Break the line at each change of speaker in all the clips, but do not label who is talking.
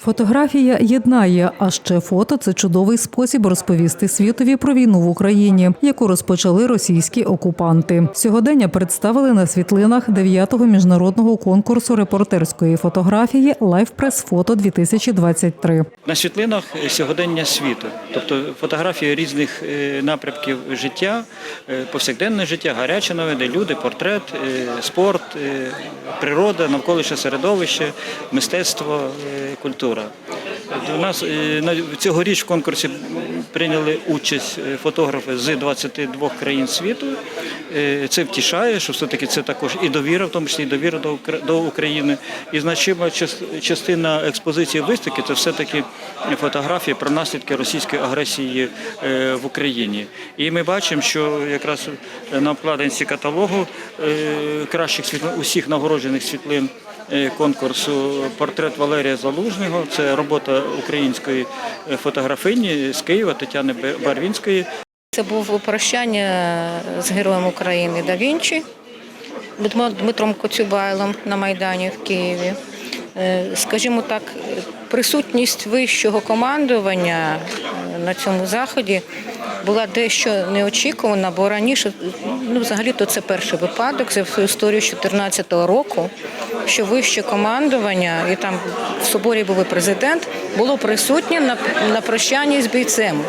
Фотографія єднає, а ще фото це чудовий спосіб розповісти світові про війну в Україні, яку розпочали російські окупанти. Сьогодення представили на світлинах 9-го міжнародного конкурсу репортерської фотографії Life Press Photo 2023.
На світлинах сьогодення світу, тобто фотографії різних е, напрямків життя, е, повсякденне життя, гарячі новини, люди, портрет, е, спорт, природа, навколишнє середовище, мистецтво, е, культура. У нас е, на- цьогоріч в конкурсі прийняли участь е, фотографи з 22 країн світу. Е, Це втішає, що все-таки це також і довіра, в тому числі і довіра до України. І значима час- частина експозиції виставки це все-таки фотографії про наслідки російської агресії в Україні. І ми бачимо, що якраз на обкладинці каталогу кращих світлин усіх нагороджених світлин конкурсу портрет Валерія Залужного. Це робота української фотографині з Києва Тетяни Барвінської.
Це був прощання з героєм України Да Вінчі Дмитро- Дмитром Коцюбайлом на Майдані в Києві. Е, Скажімо так, присутність вищого командування е, на цьому заході була дещо неочікувана, бо раніше, ну взагалі-то це перший випадок за всю історію 2014 року, що вище командування, і там в соборі був президент, було присутнє на, на прощанні з бійцем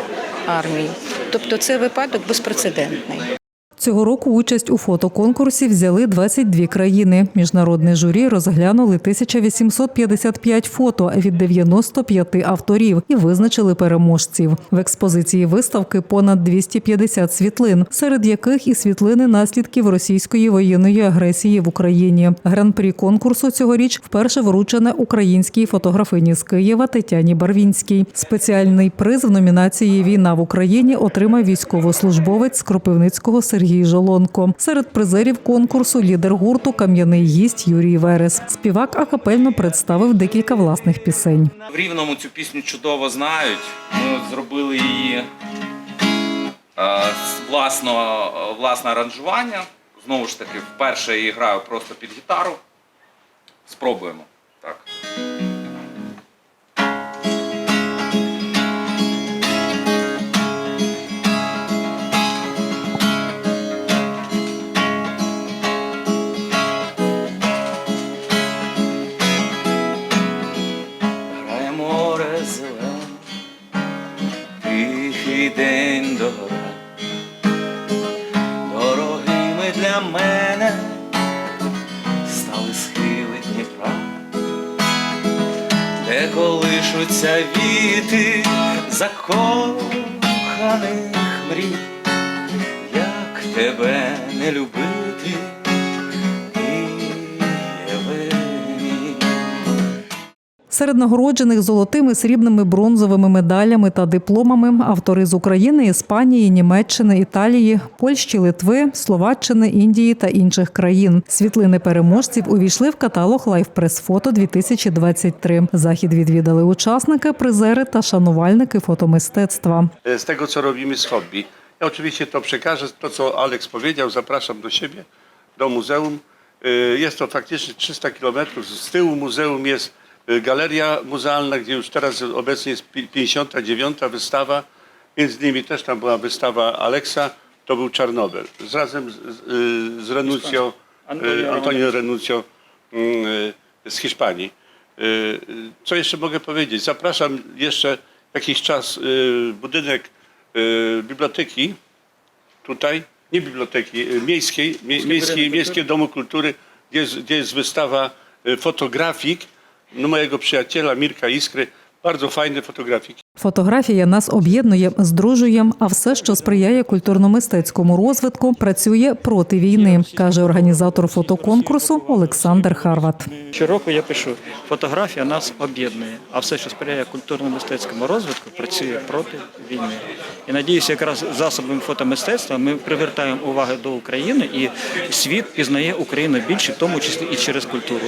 армії. Тобто це випадок безпрецедентний.
Цього року участь у фотоконкурсі взяли 22 країни. Міжнародне журі розглянули 1855 фото від 95 авторів і визначили переможців. В експозиції виставки понад 250 світлин, серед яких і світлини наслідків російської воєнної агресії в Україні. Гран-прі конкурсу цьогоріч вперше вручене українській фотографині з Києва Тетяні Барвінській. Спеціальний приз в номінації Війна в Україні отримав військовослужбовець з Кропивницького Сергій Жолонко. Серед призерів конкурсу лідер гурту Кам'яний гість Юрій Верес. Співак акапельно представив декілька власних пісень.
В Рівному цю пісню чудово знають. Ми зробили її е, з власного, власне аранжування. Знову ж таки, вперше її граю просто під гітару. Спробуємо. Так. День. Дорогими для мене стали схили Дніпра, де колишуться віти закоханих мрій, як тебе не любити,
Серед нагороджених золотими, срібними, бронзовими медалями та дипломами автори з України, Іспанії, Німеччини, Італії, Польщі, Литви, Словаччини, Індії та інших країн. Світлини переможців увійшли в каталог Photo 2023. Захід відвідали учасники, призери та шанувальники фотомистецтва.
z tego, co robimy z hobby. Ja oczywiście to przekażę, to co Aleks powiedział, zapraszam do siebie, do muzeum. Jest to faktycznie 300 kilometrów. Z tyłu muzeum y, galeria muzealna, gdzie już teraz obecnie jest pi- 59. wystawa. Między innymi też tam była wystawa Aleksa, to był Czarnobyl. Z razem z, z, z Renuccio,
Antonio
y, Renuccio mm, y, z Hiszpanii. Y, y, Co jeszcze mogę powiedzieć? Zapraszam jeszcze jakiś czas y, budynek y, biblioteki tutaj, nie biblioteki, y, miejskiej, mie, miejskiej, miejskiego Domu Kultury, gdzie jest, gdzie jest wystawa y, fotografik mojego przyjaciela Mirka Iskry. Bardzo fajne fotografiki.
Фотографія нас об'єднує, здружує, а все, що сприяє культурно-мистецькому розвитку, працює проти війни, каже організатор фотоконкурсу Олександр Харват.
Щороку я пишу, фотографія нас об'єднує, а все, що сприяє культурно-мистецькому розвитку, працює проти війни. І надіюся, якраз засобами фотомистецтва ми привертаємо увагу до України, і світ пізнає Україну більше, в тому числі і через культуру.